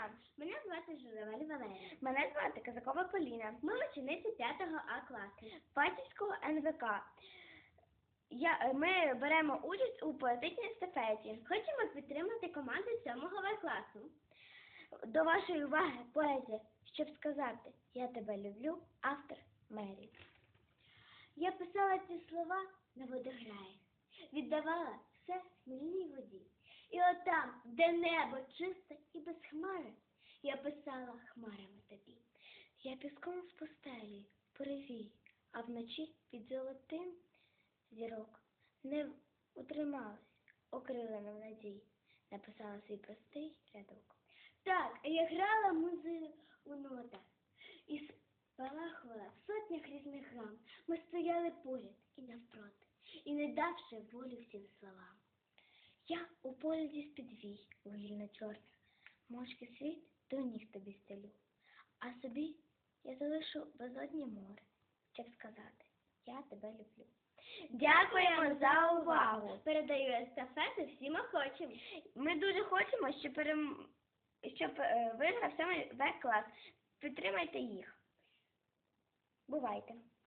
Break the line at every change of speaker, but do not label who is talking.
дня. Мене звати Журавель Валерія. Мене звати Казакова Поліна. Ми учениці 5-го А класу Патівського НВК. Я, ми беремо участь у поетичній естафеті. Хочемо підтримати команду 7 В класу. До вашої уваги поезія, щоб сказати Я тебе люблю, автор Мері. Я писала ці слова на водограї, віддавала все смільній воді. І отам, де небо чисте хмари, я писала хмарами тобі. Я піском в постелі, перевій, а вночі під золотим зірок не утрималась, окрилена в надії, написала свій простий рядок. Так, я грала музею у нотах і спалахувала в сотнях різних грам. Ми стояли поряд і навпроти, і не давши волю всім словам. Я у поїзді з-під вугільно чорна, мошки світ до ніг тобі стелю, а собі я залишу безодні море, щоб сказати, я тебе люблю. Дякуємо за увагу. Передаю естафету всім охочим. Ми дуже хочемо, щоб, перем... щоб е, виграв саме В клас. Підтримайте їх. Бувайте.